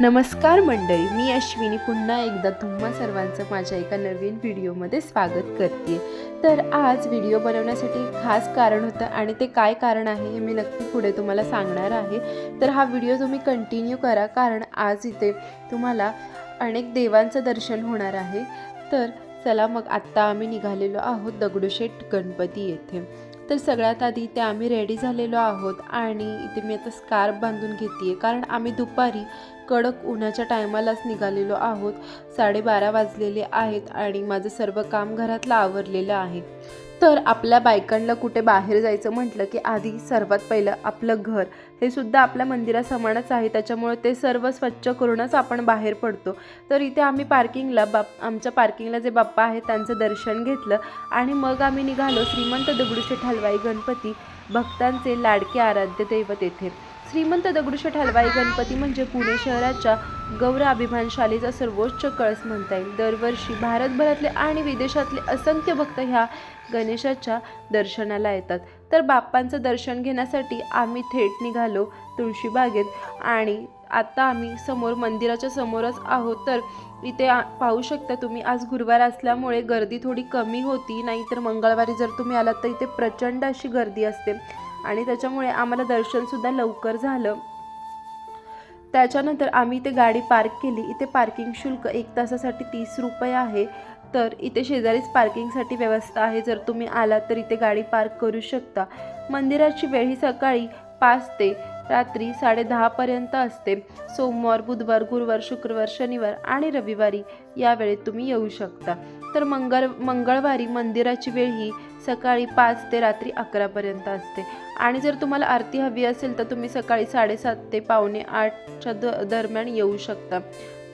नमस्कार मंडळी मी अश्विनी पुन्हा एकदा तुम्हा सर्वांचं माझ्या एका नवीन व्हिडिओमध्ये स्वागत करते. तर आज व्हिडिओ बनवण्यासाठी खास कारण होतं आणि ते काय कारण आहे हे मी नक्की पुढे तुम्हाला सांगणार आहे. तर हा व्हिडिओ तुम्ही कंटिन्यू करा कारण आज इथे तुम्हाला अनेक देवांचं दर्शन होणार आहे. तर चला मग आत्ता आम्ही निघालेलो आहोत दगडूशेठ गणपती येथे. तर सगळ्यात आधी ते आम्ही रेडी झालेलो आहोत आणि इथे मी आता स्कार्फ बांधून घेते कारण आम्ही दुपारी कडक उन्हाच्या टायमालाच निघालेलो आहोत. साडेबारा वाजलेले आहेत आणि माझं सर्व काम घरातलं आवरलेलं आहे. तर आपल्या बायकांना कुठे बाहेर जायचं म्हटलं की आधी सर्वात पहिलं आपलं घर. हे सुद्धा आपल्या मंदिरासमानच आहे. त्याच्यामुळे ते सर्व स्वच्छ करूनच आपण बाहेर पडतो. तर इथे आम्ही पार्किंगला बाप आमच्या पार्किंगला जे बाप्पा आहेत त्यांचं दर्शन घेतलं आणि मग आम्ही निघालो श्रीमंत दगडूशेठ हलवाई गणपती भक्तांचे लाडके आराध्य दैवत येथे. श्रीमंत दगडूशेठ हलवाई गणपती म्हणजे पुणे शहराच्या गौर अभिमानशालीचा सर्वोच्च कळस म्हणता येईल. दरवर्षी भारतभरातले आणि विदेशातले असंख्य भक्त ह्या गणेशाच्या दर्शनाला येतात. तर बाप्पांचं दर्शन घेण्यासाठी आम्ही थेट निघालो तुळशीबागेत आणि आता आम्ही समोर मंदिराच्या समोरच आहोत. तर इथे पाहू शकता तुम्ही आज गुरुवार असल्यामुळे गर्दी थोडी कमी होती. नाहीतर मंगळवारी जर तुम्ही आलात तर इथे प्रचंड अशी गर्दी असते. आणि त्याच्यामुळे आम्हाला दर्शनसुद्धा लवकर झालं. त्याच्यानंतर आम्ही इथे गाडी पार्क केली. इथे पार्किंग शुल्क एक तासासाठी तीस रुपये आहे. तर इथे शेजारीच पार्किंगसाठी व्यवस्था आहे. जर तुम्ही आलात तर इथे गाडी पार्क करू शकता. मंदिराची वेळ ही सकाळी पाच ते रात्री साडेदहापर्यंत असते. सोमवार बुधवार गुरुवार शुक्रवार शनिवार आणि रविवारी या वेळेत तुम्ही येऊ शकता. तर मंगळ मंगळवारी मंदिराची वेळ ही सकाळी पाच ते रात्री अकरापर्यंत असते. आणि जर तुम्हाला आरती हवी असेल तर तुम्ही सकाळी साडेसात ते पावणे आठच्या द दरम्यान येऊ शकता.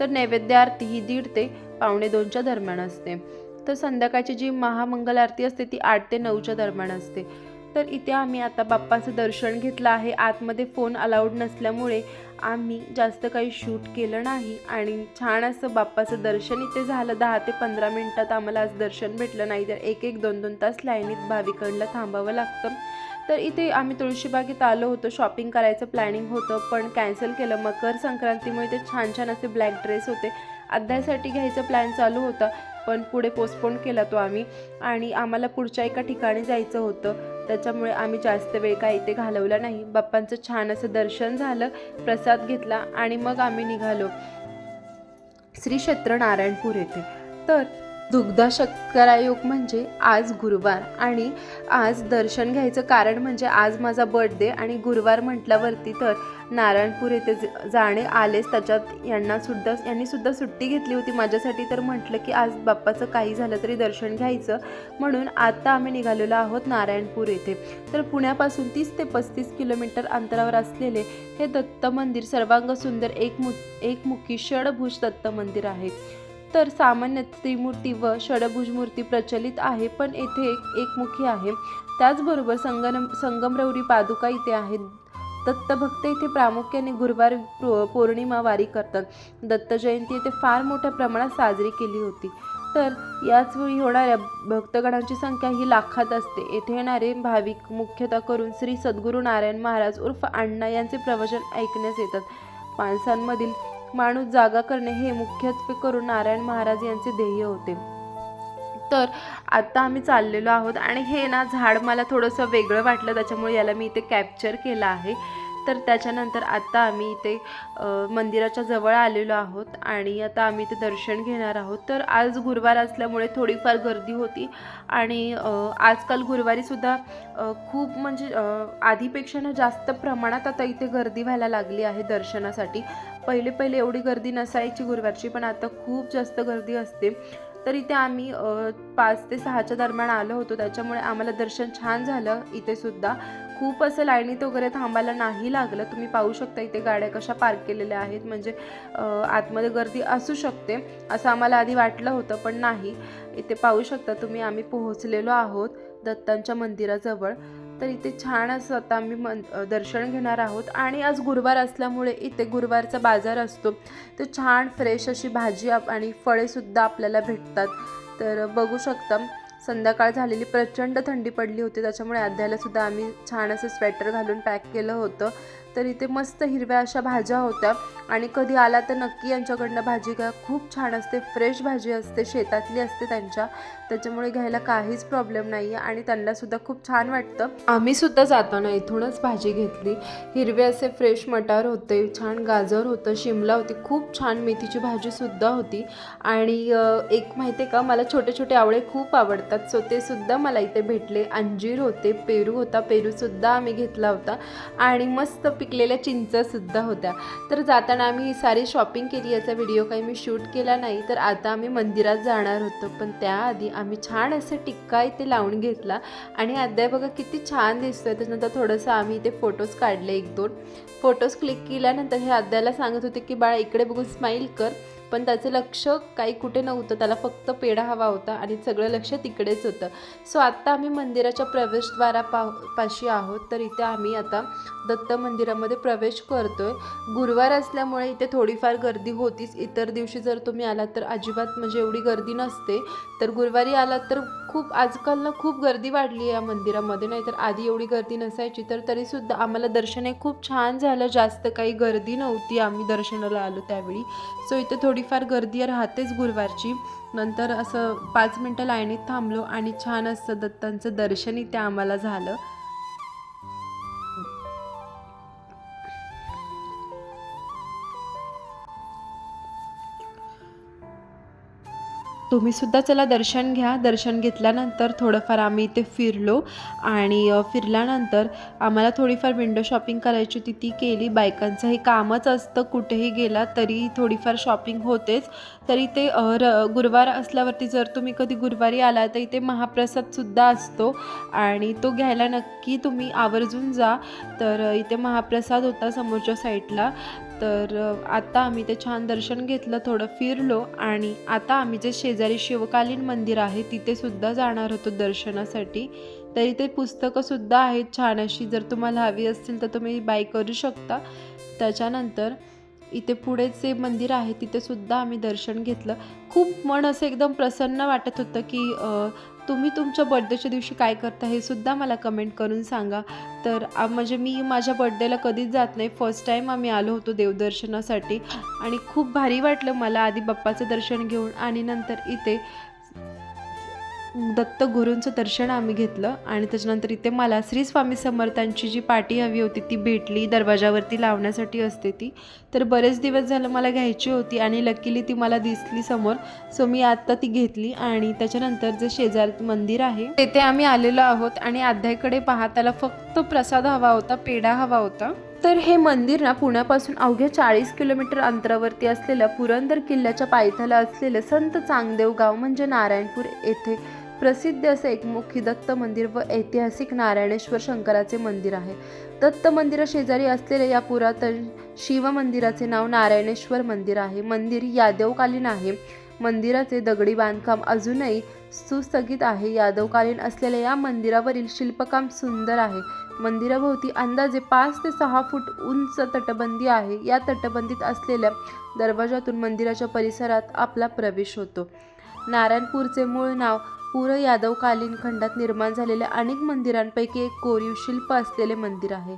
तर नैवेद्य आरती ही दीड ते पावणे दोनच्या दरम्यान असते. तर संध्याकाळची जी महामंगल आरती असते ती आठ ते नऊच्या दरम्यान असते. तर इथे आम्ही आता बाप्पाचं दर्शन घेतलं आहे. आतमध्ये फोन अलाउड नसल्यामुळे आम्ही जास्त काही शूट केलं नाही. आणि छान असं बाप्पाचं दर्शन इथे झालं. दहा ते पंधरा मिनटात आम्हाला आज दर्शन भेटलं. नाही तर एक एक दोन दोन तास लाईनीत भाविकांना थांबावं लागतं. तर इथे आम्ही तुळशीबागेत आलो होतो. शॉपिंग करायचं प्लॅनिंग होतं पण कॅन्सल केलं. मकर संक्रांतीमुळे ते छान छान असे ब्लॅक ड्रेस होते. अध्यासाठी घ्यायचा प्लॅन चालू होता पण पुढे पोस्टपोन केला तो आम्ही. आणि आम्हाला पुढच्या एका ठिकाणी जायचं होतं. त्याच्यामुळे आम्ही जास्त वेळ काय इथे घालवला नाही. बाप्पांचं छान असं दर्शन झालं प्रसाद घेतला आणि मग आम्ही निघालो. श्री क्षेत्र नारायणपूर येथे. तर दुग्धा शर्करायोग म्हणजे आज गुरुवार आणि आज दर्शन घ्यायचं कारण म्हणजे आज माझा बर्थडे आणि गुरुवार म्हटल्यावरती तर नारायणपूर येथे ज- जाणे आलेच. त्याच्यात यांना सुद्धा यांनी सुद्धा सुट्टी घेतली होती माझ्यासाठी. तर म्हटलं की आज बाप्पाचं काही झालं तरी दर्शन घ्यायचं. म्हणून आता आम्ही निघालेलो आहोत नारायणपूर येथे. तर पुण्यापासून तीस ते पस्तीस किलोमीटर अंतरावर असलेले हे दत्त मंदिर सर्वांग सुंदर एकमु एकमुखी षडभुज दत्त मंदिर आहे. तर सामान्य त्रिमूर्ती व षडभुज मूर्ती प्रचलित आहे पण येथे एक एकमुखी आहे. त्याचबरोबर संगम संगमरवरी पादुका इथे आहेत. दत्तभक्त इथे प्रामुख्याने गुरुवार पौर्णिमा वारी करतात. दत्त जयंती इथे फार मोठ्या प्रमाणात साजरी केली होती. तर याच वेळी होणाऱ्या भक्तगणांची संख्या ही लाखात असते. येथे येणारे भाविक मुख्यतः करून श्री सद्गुरू नारायण महाराज उर्फ अण्णा यांचे प्रवचन ऐकण्यास येतात. माणसांमधील माणूस जागा करणे हे मुख्यत्वे करून नारायण महाराज यांचे ध्येय होते. तर आता आम्ही चाललेलो आहोत आणि हे ना झाड मला थोडंसं वेगळं वाटलं त्याच्यामुळे याला मी इथे कॅप्चर केलं आहे. तर त्याच्यानंतर आत्ता आम्ही इथे मंदिराच्या जवळ आलेलो आहोत आणि आता आम्ही इथे दर्शन घेणार आहोत. तर आज गुरुवार असल्यामुळे थोडीफार गर्दी होती आणि आजकाल गुरुवारीसुद्धा खूप म्हणजे आधीपेक्षा ना जास्त प्रमाणात आता इथे गर्दी व्हायला लागली आहे दर्शनासाठी. पहिले पहिले एवढी गर्दी नसायची गुरुवारची पण आता खूप जास्त गर्दी असते. तर इथे आम्ही पाच ते सहाच्या दरम्यान आलो होतो. त्याच्यामुळे आम्हाला दर्शन छान झालं इथे सुद्धा. खूप असं लाईनीत वगैरे थांबायला नाही लागलं. तुम्ही पाहू शकता इथे गाड्या कशा पार्क केलेल्या आहेत. म्हणजे आतमध्ये गर्दी असू शकते असं आम्हाला आधी वाटलं होतं पण नाही. इथे पाहू शकता तुम्ही आम्ही पोहोचलेलो आहोत दत्तांच्या मंदिराजवळ. तर इथे छान असं आता आम्ही मन दर्शन घेणार आहोत. आणि आज गुरुवार असल्यामुळे इथे गुरुवारचा बाजार असतो. तर छान फ्रेश अशी भाजी आप- आणि फळेसुद्धा आपल्याला भेटतात. तर बघू शकता संध्याकाळ झालेली प्रचंड थंडी पडली होती. त्याच्यामुळे अध्यायाला सुद्धा आम्ही छान असं स्वेटर घालून पॅक केलं होतं. तर इथे मस्त हिरव्या अशा भाज्या होत्या. आणि कधी आला तर नक्की यांच्याकडनं भाजी घ्या. खूप छान असते. फ्रेश भाजी असते. शेतातली असते त्यांच्या. त्याच्यामुळे घ्यायला काहीच प्रॉब्लेम नाही आहे आणि त्यांनासुद्धा खूप छान वाटतं. आम्हीसुद्धा जाताना इथूनच भाजी घेतली. हिरवे असे फ्रेश मटार होते. छान गाजर होतं. शिमला होती. खूप छान मेथीची भाजीसुद्धा होती. आणि एक माहिती आहे का? मला छोटे छोटे आवळे खूप आवडतात. सो ते सुद्धा मला इथे भेटले. अंजीर होते. पेरू होता. पेरूसुद्धा आम्ही घेतला होता. आणि मस्त पिकलेल्या चिंचसुद्धा होत्या. तर जाताना आम्ही ही सारी शॉपिंग केली याचा व्हिडिओ काही मी शूट केला नाही. तर आता आम्ही मंदिरात जाणार होतो. पण त्याआधी आम्ही छान असं टिक्का इथे लावून घेतला. आणि अद्याय बघा किती छान दिसतोय. त्याच्यानंतर थोडंसं आम्ही इथे फोटोज काढले एक दोन फोटोज क्लिक केल्यानंतर हे अद्याला सांगत होते की बाळा इकडे बघून स्माईल कर. पण त्याचं लक्ष काही कुठे नव्हतं. त्याला फक्त पेढा हवा होता आणि सगळं लक्ष तिकडेच होतं. सो आत्ता आम्ही मंदिराच्या प्रवेशद्वारा पा पाशी आहोत. तर इथे आम्ही आता दत्त मंदिरामध्ये प्रवेश करतो आहे गुरुवार असल्यामुळे इथे थोडीफार गर्दी होतीच. इतर दिवशी जर तुम्ही आलात तर अजिबात म्हणजे एवढी गर्दी नसते. तर गुरुवारी आलात तर खूप आजकाल ना खूप गर्दी वाढली आहे या मंदिरामध्ये नाही तर आधी एवढी गर्दी नसायची तर तरीसुद्धा आम्हाला दर्शन हे खूप छान झालं. जास्त काही गर्दी नव्हती आम्ही दर्शनाला आलो त्यावेळी. सो इथे थोडीफार गर्दी राहतेच गुरुवारची. नंतर असं पाच मिनटं लाईनीत थांबलो आणि छान असं दत्तांचं दर्शन इथे आम्हाला झालं. तुम्ही सुद्धा चला दर्शन घ्या. दर्शन घेतल्यानंतर थोडंफार आम्ही इथे फिरलो आणि फिरल्यानंतर आम्हाला थोडीफार विंडो शॉपिंग करायची होती. ती केली. बायकांचं हे कामच असतं. कुठेही गेला तरी थोडीफार शॉपिंग होतेच. तरी ते र गुरुवार असल्यावरती जर तुम्ही कधी गुरुवारी आला तर इथे महाप्रसादसुद्धा असतो आणि तो घ्यायला नक्की तुम्ही आवर्जून जा. तर इथे महाप्रसाद होता समोरच्या साईडला तर आता आम्ही ते छान दर्शन घेतलं थोडं फिरलो आणि आता आम्ही जे शेजारी शिवकालीन मंदिर आहे तिथेसुद्धा जाणार होतो दर्शनासाठी. तर इथे पुस्तकंसुद्धा आहेत छान अशी जर तुम्हाला हवी असतील तर तुम्ही बाय करू शकता. त्याच्यानंतर इथे पुढे जे मंदिर आहे तिथेसुद्धा आम्ही दर्शन घेतलं. खूप मन असं एकदम प्रसन्न वाटत होतं की तुम्ही तुमच्या बड्डेच्या दिवशी काय करता हे सुद्धा मला कमेंट करून सांगा. तर म्हणजे मी माझ्या बड्डेला कधीच जात नाही. फर्स्ट टाईम आम्ही आलो होतो देवदर्शनासाठी. आणि खूप भारी वाटलं मला आधी बाप्पाचं दर्शन घेऊन आणि नंतर इथे. दत्त गुरूंचं दर्शन आम्ही घेतलं आणि त्याच्यानंतर इथे मला श्री स्वामी समर्थांची जी पाटी हवी होती ती भेटली दरवाजावरती लावण्यासाठी असते ती. तर बरेच दिवस झालं मला घ्यायची होती आणि लकीली ती मला दिसली समोर. सो मी आत्ता ती घेतली आणि त्याच्यानंतर जे शेजार मंदिर आहे तेथे आम्ही आलेलो आहोत आणि अध्यायकडे पाहताला फक्त प्रसाद हवा होता पेढा हवा होता. तर हे मंदिर ना पुण्यापासून अवघ्या चाळीस किलोमीटर अंतरावरती असलेल्या पुरंदर किल्ल्याच्या पायथ्याला असलेलं संत चांगदेव गाव म्हणजे नारायणपूर येथे प्रसिद्ध असं एकमुखी दत्त मंदिर व ऐतिहासिक नारायणेश्वर शंकराचे मंदिर आहे. दत्त मंदिरा शेजारी असलेले या पुरातन शिव मंदिराचे नाव नारायणेश्वर मंदिर आहे. मंदिर यादवकालीन आहे. मंदिराचे दगडी बांधकाम अजूनही सुस्थगित आहे. यादवकालीन असलेल्या या मंदिरावरील शिल्पकाम सुंदर आहे. मंदिराभोवती अंदाजे पाच ते सहा फूट उंच तटबंदी आहे. या तटबंदीत असलेल्या दरवाजातून मंदिराच्या परिसरात आपला प्रवेश होतो. नारायणपूरचे मूळ नाव पूर यादवकालीन खंडात निर्माण झालेल्या अनेक मंदिरांपैकी एक कोरीव शिल्प असलेले मंदिर आहे.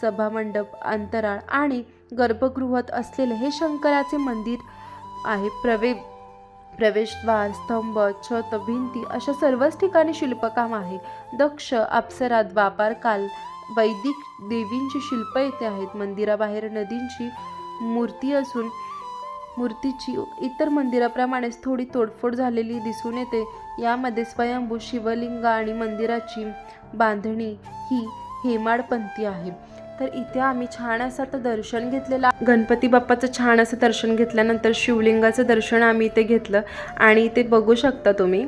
सभामंडप अंतराळ आणि गर्भगृहात असलेले हे शंकराचे मंदिर आहे. प्रवे प्रवेशद्वार स्तंभ छत भिंती अशा सर्वच ठिकाणी शिल्पकाम आहे. दक्ष अप्सरा द्वापार काल वैदिक देवींची शिल्प येथे आहेत. मंदिराबाहेर नदींची मूर्ती असून मूर्तीची इतर मंदिराप्रमाणेच थोडी तोडफोड झालेली दिसून येते. यामध्ये स्वयंभू शिवलिंग आणि मंदिराची बांधणी ही हेमाडपंथी आहे. तर इथे आम्ही छान असं आता दर्शन घेतलेलं गणपती बाप्पाचं छान असं दर्शन घेतल्यानंतर शिवलिंगाचं दर्शन आम्ही इथे घेतलं. आणि इथे बघू शकता तुम्ही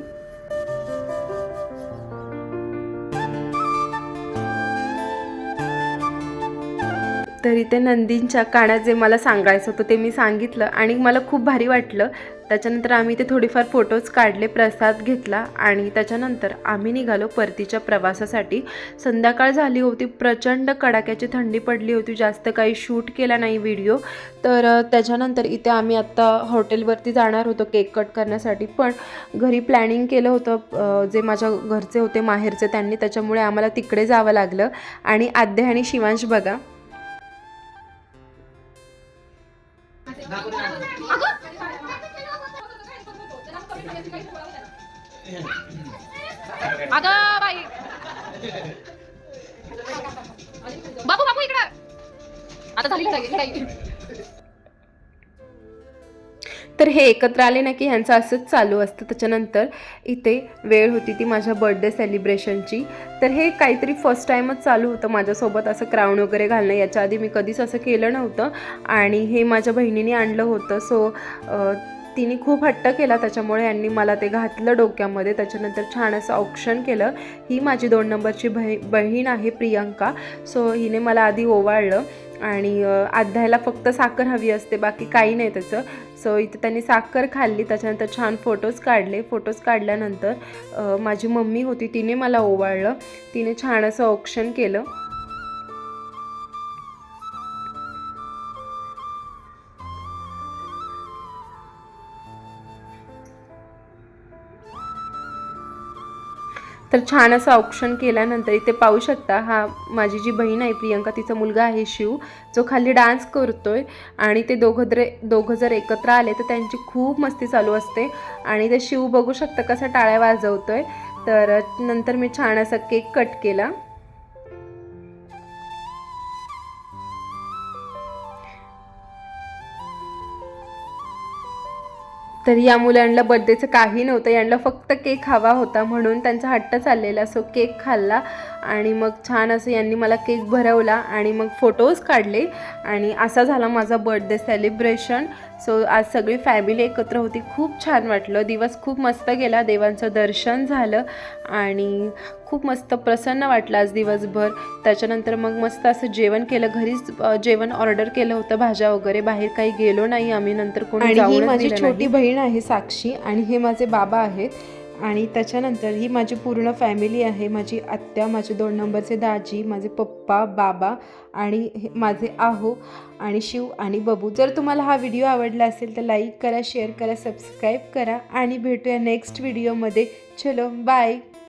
तर इथे नंदींच्या कानात जे मला सांगायचं होतं ते मी सांगितलं आणि मला खूप भारी वाटलं. त्याच्यानंतर आम्ही ते थोडेफार फोटोज काढले प्रसाद घेतला आणि त्याच्यानंतर आम्ही निघालो परतीच्या प्रवासासाठी. संध्याकाळ झाली होती प्रचंड कडाक्याची थंडी पडली होती जास्त काही शूट केला नाही व्हिडिओ तर त्याच्यानंतर इथे आम्ही आत्ता हॉटेलवरती जाणार होतो केक कट करण्यासाठी. पण घरी प्लॅनिंग केलं होतं जे माझ्या घरचे होते माहेरचे त्यांनी. त्याच्यामुळे आम्हाला तिकडे जावं लागलं. आणि आद्या आणि शिवांश बघा. अगं बाई. बाबू बाबू इकडं. आता झाली लढाई लढाई. तर हे एकत्र आले ना की ह्यांचं असंच चालू असतं. त्याच्यानंतर इथे वेळ होती ती माझ्या बर्थडे सेलिब्रेशनची तर हे काहीतरी फर्स्ट टाईमच चालू होतं माझ्यासोबत असं क्राऊन वगैरे घालणं. याच्या आधी मी कधीच असं केलं नव्हतं. आणि हे माझ्या बहिणीने आणलं होतं. सो तिने खूप हट्ट केला त्याच्यामुळे यांनी मला ते घातलं डोक्यामध्ये. त्याच्यानंतर छान असं ऑप्शन केलं. ही माझी दोन नंबरची बही बहीण आहे प्रियंका. सो हिने मला आधी ओवाळलं. आणि अध्यायला फक्त साखर हवी असते बाकी काही नाही त्याचं. सो इथे त्यांनी साखर खाल्ली त्याच्यानंतर छान फोटोज काढले. फोटोज काढल्यानंतर माझी मम्मी होती तिने मला ओवाळलं. तिने छान असं ऑप्शन केलं. तर छान असं ऑप्शन केल्यानंतर इथे पाहू शकता हा माझी जी बहीण आहे प्रियंका तिचा मुलगा आहे शिव जो खाली डान्स करतोय आणि ते दोघं दोघं जर एकत्र आले तर त्यांची खूप मस्ती चालू असते. आणि ते शिव बघू शकता कसा टाळ्या वाजवतोय. तर नंतर मी छान असा केक कट केला. तर या मुलांना बर्थडेचं काही नव्हतं. यांना फक्त केक हवा होता म्हणून त्यांचा हट्ट चाललेला सो केक खाल्ला आणि मग छान असं यांनी मला केक भरवला आणि मग फोटोज काढले आणि असा झाला माझा बर्थडे सेलिब्रेशन सो आज सगळी फॅमिली एकत्र होती. खूप छान वाटलं. दिवस खूप मस्त गेला. देवांचं दर्शन झालं आणि खूप मस्त प्रसन्न वाटलं आज दिवसभर. त्याच्यानंतर मग मस्त असं जेवण केलं. घरीच जेवण ऑर्डर केलं होतं भाज्या वगैरे. बाहेर काही गेलो नाही आम्ही. नंतर कोणी ही माझी छोटी. बहीण आहे साक्षी आणि हे माझे बाबा आहेत. आणि त्याच्यानंतर ही माझी पूर्ण फॅमिली आहे. माझी आत्या माझे दोन नंबरचे दाजी माझे पप्पा बाबा आणि हे माझे आहो आणि शिव आणि बबू. जर तुम्हाला हा व्हिडिओ आवडला असेल तर लाईक करा शेअर करा सबस्क्राईब करा आणि भेटूया नेक्स्ट व्हिडिओमध्ये. चलो बाय.